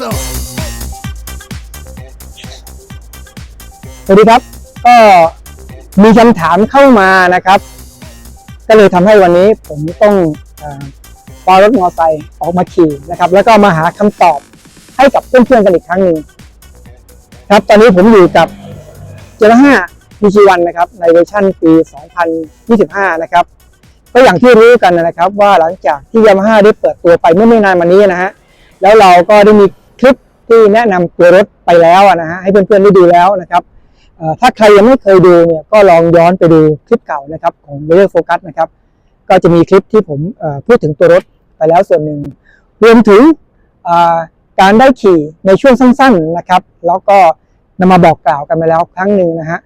สวัสดีครับ ก็มีคำถามเข้ามานะครับ ก็เลยทำให้วันนี้ผมต้องปอรถมอเตอร์ไซค์ออกมาขี่นะครับ แล้วก็มาหาคำตอบให้กับเพื่อนๆกันอีกครั้งหนึ่งครับตอนนี้ผมอยู่กับเจลห้า PG1 นะครับ ในเวอร์ชันปี 2025 นะครับก็อย่างที่รู้กันนะครับว่าหลังจากที่ยามาฮ่าได้เปิดตัวไปเมื่อไม่นานมานี้นะฮะแล้วเราก็ได้มี คลิปที่แนะนำตัวรถไปแล้วนะฮะให้เพื่อนๆได้ดูแล้วนะครับถ้าใครยังไม่เคยดูเนี่ยก็ลองย้อนไปดูคลิปเก่านะครับของ r a d i o Focus นะครับก็จะมีคลิปที่ผมพูดถึงตัวรถไปแล้วส่วนหนึ่ง รวมถึงการได้ขี่ในช่วงสั้นๆนะครับ แล้วก็นำมาบอกกล่าวกันไปแล้วครั้งหนึ่งนะฮะ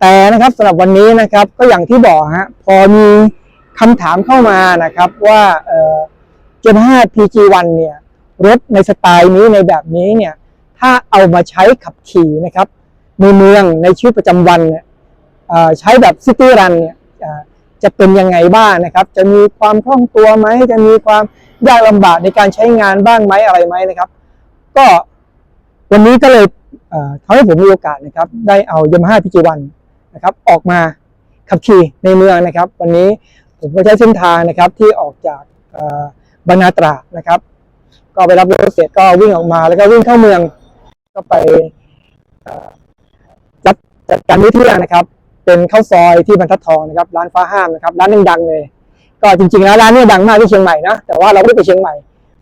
แต่นะครับสำหรับวันนี้นะครับก็อย่างที่บอกฮะพอมีคำถามเข้ามานะครับว่าเอ่อ Gen 5 PG1 เนี่ย รถในสไตล์นี้ในแบบนี้เนี่ยถ้าเอามาใช้ขับขี่นะครับในเมืองในชีวิตประจำวันเนี่ยใช้แบบซิตี้รันเนี่ยจะเป็นยังไงบ้างนะครับ จะมีความคล่องตัวไหม จะมีความยากลำบากในการใช้งานบ้างไหมอะไรไหมนะครับ ก็วันนี้ก็เลยเอ่อทำให้ผมมีโอกาสนะครับ ได้เอา Yamaha PG1 นนะครับออกมาขับขี่ในเมืองนะครับ วันนี้ผมก็ใช้เส้นทางนะครับที่ออกจากบางนาตรานะครับ ก็ไปรับรถเสร็จก็วิ่งออกมา แล้วก็วิ่งเข้าเมือง ก็ไปจัดจัดการมื้อเที่ยงนะครับ เป็นข้าวซอยที่บรรทัดทองนะครับ ร้านฟ้าห้ามนะครับร้านดังๆเลย ก็จริงๆแล้วร้านนี้ดังมากที่เชียงใหม่นะแต่ว่าเราไม่ได้ไปเชียงใหม่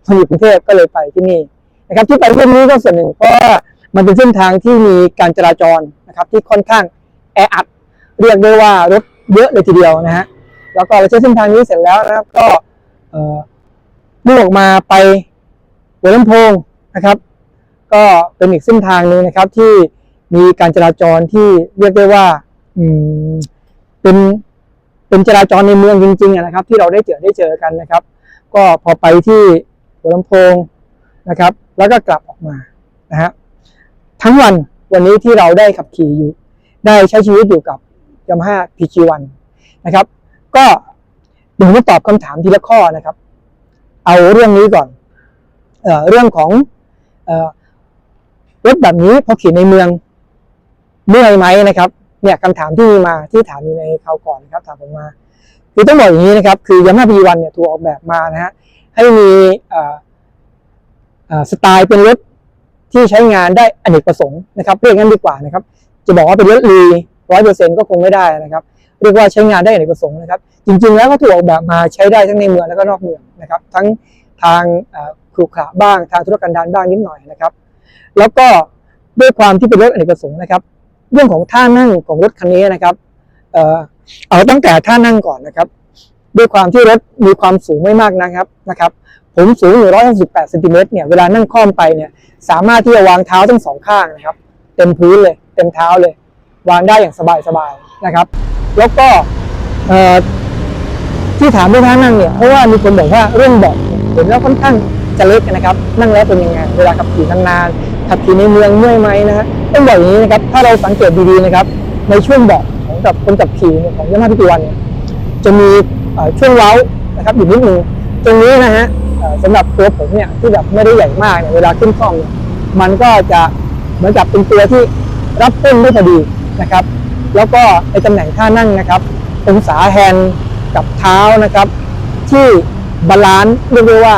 เราอยู่กรุงเทพก็เลยไปที่นี่นะครับ ที่ไปเส้นนี้ก็ส่วนหนึ่งเพราะมันเป็นเส้นทางที่มีการจราจรนะครับ ที่ค่อนข้างแออัดเรียกได้ว่ารถเยอะเลยทีเดียวนะฮะแล้วก็เราใช้เส้นทางนี้เสร็จแล้วนะครับก็เอ่อมุ่งออกมาไป หัวลำโพงนะครับ ก็เป็นอีกเส้นทางหนึ่งนะครับ ที่มีการจราจรที่เรียกได้ว่าเป็นเป็นจราจรในเมืองจริงๆนะครับ ที่เราได้เจอได้เจอกันนะครับ ก็พอไปที่หัวลำโพงนะครับ แล้วก็กลับออกมานะฮะทั้งวันวันนี้ที่เราได้ขับขี่อยู่ ได้ใช้ชีวิตอยู่กับ Yamaha PG1 นะครับ ก็เดี๋ยวมจะตอบคำถามทีละข้อนะครับ เอาเรื่องนี้ก่อน เเรื่องของรถแบบนี้พอขี่ในเมืองเมื่อยไหมนะครับ เนี่ยคำถามที่มีมาที่ถามในคราวก่อนนะครับ ถามผมมา คือต้องบอกอย่างนี้นะครับ คือ Yamaha P1 เนี่ยถูกออกแบบมานะฮะให้มีสไตล์เป็นรถที่ใช้งานได้อเนกประสงค์นะครับเรียกงั้นดีกว่านะครับ จะบอกว่าเป็นรถลีร้อยเปอร์เซ็นก็คงไม่ได้นะครับ เรียกว่าใช้งานได้อเนกประสงค์นะครับ จริง ๆ แล้วก็ถูกออกแบบมาใช้ได้ทั้งในเมืองแล้วก็นอกเมืองนะครับ ทั้ง ทางเอ่อขรุขระบ้างทางธุรกันดารบ้างนิดหน่อยนะครับ แล้วก็ด้วยความที่เป็นรถอเนกประสงค์นะครับ เรื่องของท่านั่งของรถคันนี้นะครับเอาตั้งแต่ท่านั่งก่อนนะครับ ด้วยความที่รถมีความสูงไม่มากนะครับนะครับ ผมสูง 168เซนติเมตรเนี่ยเวลานั่งคล่อมไปเนี่ยสามารถที่จะวางเท้าทั้งสองข้างนะครับ เต็มพื้นเลย เต็มเท้าเลย วางได้อย่างสบายๆนะครับ แล้วก็ที่ถามเรื่องท่านั่งเนี่ยเพราะว่ามีคนบอกว่าเรื่องเบาะ เห็นแล้วค่อนข้างจะเล็กนะครับ นั่งแล้วเป็นยังไงเวลาขับขี่นานๆขับขี่ในเมืองเมื่อยไหมนะฮะต้องบอกอย่างนี้นะครับถ้าเราสังเกตดีๆนะครับ ในช่วงเบาะของกับคนขับขี่ของยามาพิติวันเนี่ยจะมีช่วงเว้านะครับอยู่นิดนึงตรงนี้นะฮะสำหรับตัวผมเนี่ยที่แบบไม่ได้ใหญ่มากเนี่ยเวลาขึ้นคล่อมมันก็จะเหมือนกับเป็นตัวที่รับต้นได้พอดีนะครับ แล้วก็ในตำแหน่งท่านั่งนะครับองศาแฮนด์กับเท้านะครับ ที่ บาลานซ์เรียกได้ว่า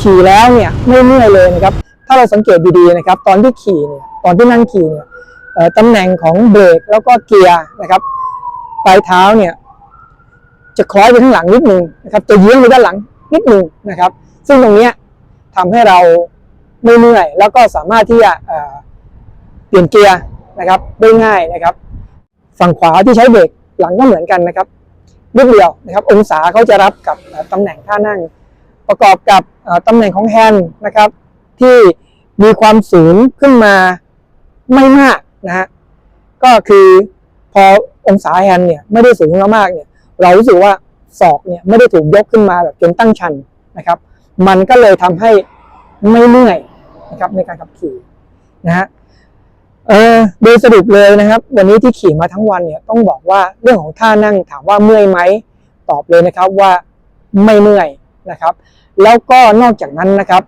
ขี่แล้วเนี่ยไม่เมื่อยเลยนะครับ ถ้าเราสังเกตดีๆนะครับ ตอนที่ขี่เนี่ยตอนที่นั่งขี่เนี่ยตำแหน่งของเบรกแล้วก็เกียร์นะครับปลายเท้าเนี่ยจะคล้อยไปข้างหลังนิดนึงนะครับจะเยื้องไปด้านหลังนิดนึงนะครับ ซึ่งตรงนี้ยทำให้เราไม่เมื่อย แล้วก็สามารถที่จะเปลี่ยนเกียร์นะครับได้ง่ายนะครับ ฝั่งขวาที่ใช้เบรกหลังก็เหมือนกันนะครับ นิดเดียวนะครับ องศาเขาจะรับกับตำแหน่งท่านั่ง ประกอบกับตำแหน่งของแฮนด์นะครับ ที่มีความสูงขึ้นมาไม่มากนะฮะก็คือพอองศาแฮนด์เนี่ยไม่ได้สูงมากเนี่ย เรารู้สึกว่าศอกเนี่ยไม่ได้ถูกยกขึ้นมาแบบจนตั้งชันนะครับ มันก็เลยทำให้ไม่เมื่อยนะครับในการขับขี่นะฮะ เออโดยสรุปเลยนะครับ วันนี้ที่ขี่มาทั้งวันเนี่ยต้องบอกว่าเรื่องของท่านั่งถามว่าเมื่อยไหมตอบเลยนะครับว่าไม่เมื่อยนะครับ แล้วก็นอกจากนั้นนะครับ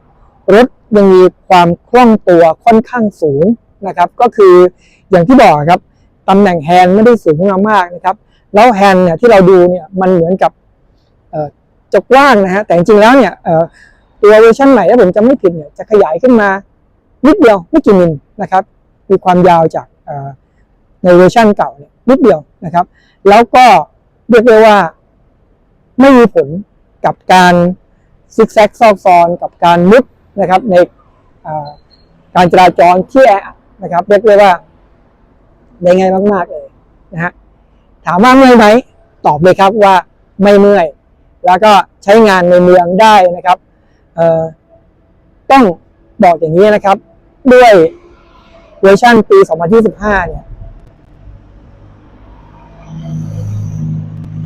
รถยังมีความคล่องตัวค่อนข้างสูงนะครับ ก็คืออย่างที่บอกครับตำแหน่งแฮนด์ไม่ได้สูงมากนะครับ แล้วแฮนด์เนี่ยที่เราดูเนี่ยมันเหมือนกับเอ่อจะกว้างนะฮะแต่จริงๆแล้วเนี่ยเอ่อตัวเวอร์ชันใหม่ถ้าผมจำไม่ผิดเนี่ยจะขยายขึ้นมานิดเดียวไม่กี่มิลนะครับ มีความยาวจากในเวอร์ชันเก่าเนี่ยนิดเดียวนะครับ แล้วก็เรียกได้ว่าไม่มีผลกับการซิกแซกซอกซอนกับการมุดนะครับในการจราจรที่แออัดนะครับเรียกได้ว่าได้ง่ายมาก ๆ เลยนะฮะถามว่าเมื่อยไหมตอบเลยครับว่าไม่เมื่อย แล้วก็ใช้งานในเมืองได้นะครับต้องบอกอย่างนี้นะครับ ด้วย เวอร์ชันปี 2025 เนี่ย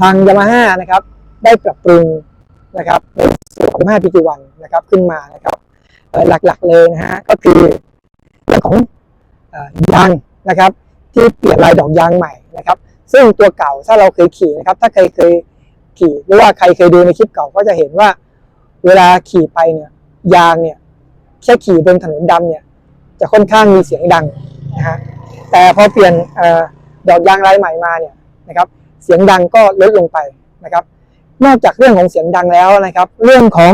ทางยามาฮ่านะครับ ได้ปรับปรุงนะครับในส่วนของ5 PT1 นะครับ ขึ้นมานะครับหลักๆเลยนะฮะก็คือเรื่องของยางนะครับ ที่เปลี่ยนลายดอกยางใหม่นะครับ ซึ่งตัวเก่าถ้าเราเคยขี่นะครับ ถ้าใครเคยขี่หรือว่าใครเคยดูในคลิปเก่าก็จะเห็นว่า เวลาขี่ไปเนี่ยยางเนี่ยแค่ขี่บนถนนดำเนี่ย จะค่อนข้างมีเสียงดังนะฮะแต่พอเปลี่ยนออดอกยางลายใหม่มาเนี่ยนะครับเสียงดังก็ลดลงไปนะครับ นอกจากเรื่องของเสียงดังแล้วนะครับ เรื่องของ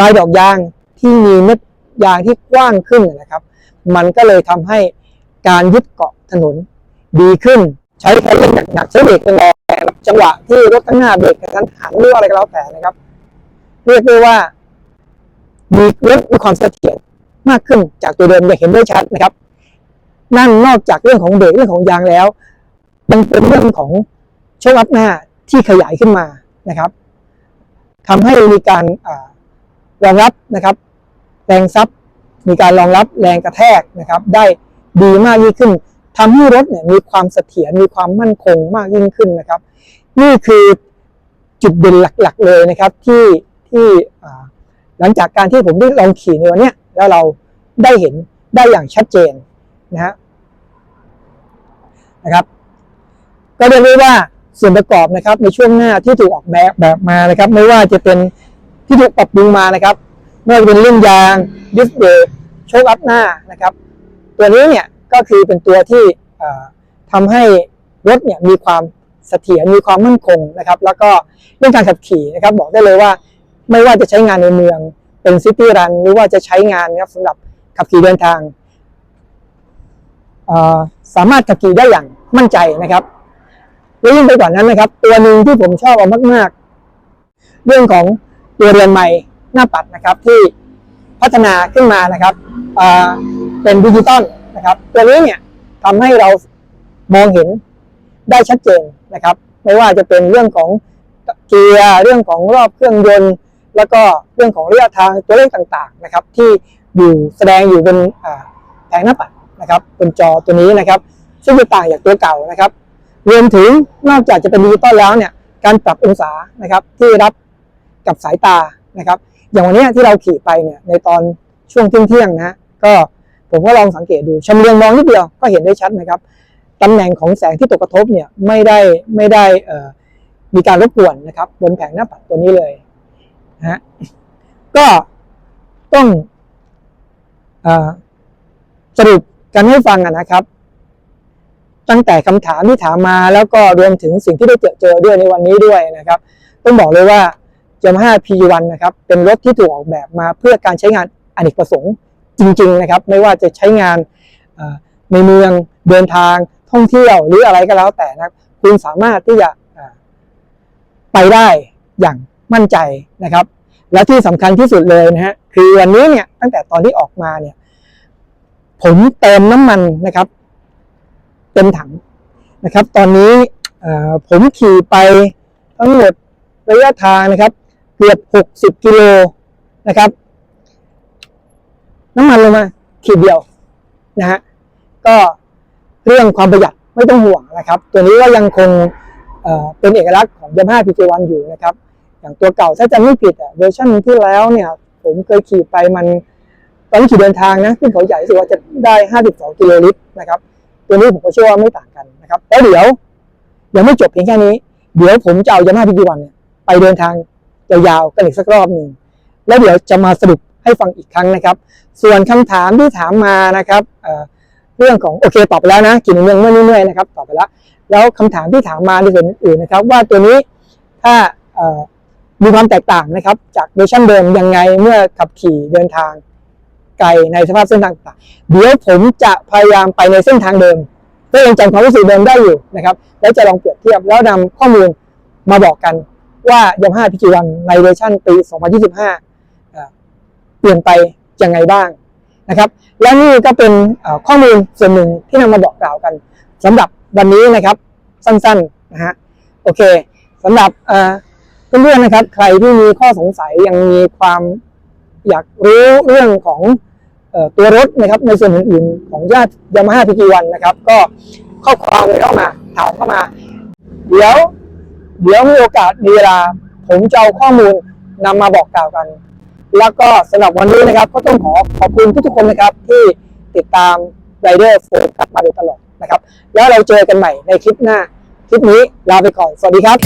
ลายดอกยางที่มีเม็ดยางที่กว้างขึ้นนะครับ มันก็เลยทำให้การยึดเกาะถนนดีขึ้น ใช้คันเร่งหนักๆใช้เบรกแรงแบบจังหวะที่รถข้างหน้าเบรกกระทันหันหรือว่าอะไรก็แล้วแต่นะครับ เรียกได้ว่ามีรถมีความเสถียร มากขึ้นจากตัวเดิมอย่างเห็นได้ชัดนะครับ นั่นนอกจากเรื่องของเบรกเรื่องของยางแล้วยังเป็นเรื่องของโชคอัพหน้าที่ขยายขึ้นมานะครับทำให้มีการรองรับนะครับ แรงซับมีการรองรับแรงกระแทกนะครับ ได้ดีมากยิ่งขึ้นทำให้รถเนี่ยมีความเสถียรมีความมั่นคงมากยิ่งขึ้นนะครับ นี่คือจุดเด่นหลักๆเลยนะครับที่ที่หลังจากการที่ผมได้ลองขี่ในวันนี้ แล้วเราได้เห็นได้อย่างชัดเจนนะฮะนะครับ ก็เรียกได้ว่าส่วนประกอบนะครับในช่วงหน้าที่ถูกออกแบบแบบมานะครับ ไม่ว่าจะเป็นที่ถูกปรับปรุงมานะครับไม่ว่าจะเป็นเรื่องยางดิสเบรกโชคอัพหน้านะครับ ตัวนี้เนี่ยก็คือเป็นตัวที่เอ่อทำให้รถเนี่ยมีความเสถียรมีความมั่นคงนะครับ แล้วก็เรื่องการขับขี่นะครับ บอกได้เลยว่าไม่ว่าจะใช้งานในเมือง เป็นซิตี้รันหรือว่าจะใช้งานนะครับสำหรับขับขี่เดินทาง สามารถขับขี่ได้อย่างมั่นใจนะครับและยิ่งไปกว่านั้นนะครับ ตัวหนึ่งที่ผมชอบเอามาก ๆ เรื่องของตัวเรือนใหม่หน้าปัดนะครับที่พัฒนาขึ้นมานะครับเป็นดิจิตอลนะครับตัวนี้เนี่ยทำให้เรามองเห็นได้ชัดเจนนะครับ ไม่ว่าจะเป็นเรื่องของเกียร์เรื่องของรอบเครื่องยนต์ แล้วก็เรื่องของระยะทางตัวเลขต่างๆนะครับ ที่อยู่แสดงอยู่บนแผงหน้าปัดนะครับบนจอตัวนี้นะครับ ซึ่งจะต่างจากตัวเก่านะครับรวมถึงนอกจากจะเป็นดิจิตอลแล้วเนี่ยการปรับองศานะครับที่รับกับสายตานะครับ อย่างวันนี้ที่เราขี่ไปเนี่ยในตอนช่วงเที่ยงๆนะก็ผมก็ลองสังเกตดูชำเลืองมองนิดเดียวก็เห็นได้ชัดนะครับตำแหน่งของแสงที่ตกกระทบเนี่ยไม่ได้ไม่ได้มีการรบกวนนะครับบนแผงหน้าปัดตัวนี้เลย นะ ก็ต้องอสรุปกันให้ฟังนะครับ ตั้งแต่คำถามที่ถามมาแล้วก็รวมถึงสิ่งที่ได้เจอเจอด้วยในวันนี้ด้วยนะครับ ต้องบอกเลยว่า Yamaha P1 นะครับ เป็นรถที่ถูกออกแบบมาเพื่อการใช้งานอเนกประสงค์จริง ๆ นะครับ ไม่ว่าจะใช้งานในเมืองเดินทางท่องเที่ยวหรืออะไรก็แล้วแต่นะค,คุณสามารถที่จะไปได้อย่าง มั่นใจนะครับ และที่สำคัญที่สุดเลยนะฮะคือวันนี้เนี่ยตั้งแต่ตอนที่ออกมาเนี่ยผมเติมน้ำมันนะครับ เต็มถังนะครับ ตอนนี้ผมขี่ไปทั้งหมดระยะทางนะครับ เกือบ 60 กิโลนะครับ น้ำมันลงมาขีดเดียวนะฮะก็เรื่องความประหยัดไม่ต้องห่วงนะครับ ตัวนี้ก็ยังคงเเป็นเอกลักษณ์ของ Yamaha PJ1 อยู่นะครับ อย่างตัวเก่าถ้าจำไม่ผิดอะเวอร์ชันที่แล้วเนี่ย ผมเคยขี่ไปมันตอนที่ขี่เดินทางนะขึ้นเขาใหญ่รู้สึกว่าจะได้ 52 กิโลลิตรนะครับ ตัวนี้ผมก็เชื่อว่าไม่ต่างกันนะครับแล้วเดี๋ยวยังไม่จบเพียงแค่นี้ เดี๋ยวผมจะเอายามาพีจีวันเนี่ยไปเดินทางยาวๆกันอีกสักรอบหนึ่งแล้วเดี๋ยวจะมาสรุปให้ฟังอีกครั้งนะครับ ส่วนคำถามที่ถามมานะครับเเรื่องของโอเคตอบไปแล้วนะกินเมืองเมื่อเมื่อยๆนะครับตอบไปแล้ว แล้วคำถามที่ถามมาในส่วนอื่นนะครับ ว่าตัวนี้ถ้า มีความแตกต่างนะครับ จากเวอร์ชันเดิมยังไงเมื่อขับขี่เดินทางไกลในสภาพเส้นทางต่างเดี๋ยวผมจะพยายามไปในเส้นทางเดิมเพื่อยังจำความรู้สึกเดิมได้อยู่นะครับแล้วจะลองเปรียบเทียบแล้วนำข้อมูลมาบอกกันว่า Yamaha PG1 ในเวอร์ชันปี 2025 เปลี่ยนไปยังไงบ้างนะครับ และนี่ก็เป็นข้อมูลส่วนหนึ่งที่นำมาบอกกล่าวกันสำหรับวันนี้นะครับสั้นๆนะฮะโอเคสำหรับ เพื่อนๆนะครับ ใครที่มีข้อสงสัยยังมีความอยากรู้เรื่องของออตัวรถนะครับ ในส่วนอื่นๆของญาติยามาฮ่าพีจีวันนะครับ ก็ข้อความเข้ามาถามเข้ามา เดี๋ยว เดี๋ยวมีโอกาสมีเวลา ผมจะเอาข้อมูลนำมาบอกกล่าวกัน แล้วก็สำหรับวันนี้นะครับ ก็ต้องขอขอบคุณทุกๆคนนะครับ ที่ติดตาม Rider โฟกัสมาโดยตลอดนะครับ แล้วเราเจอกันใหม่ในคลิปหน้า คลิปนี้ลาไปก่อน สวัสดีครับ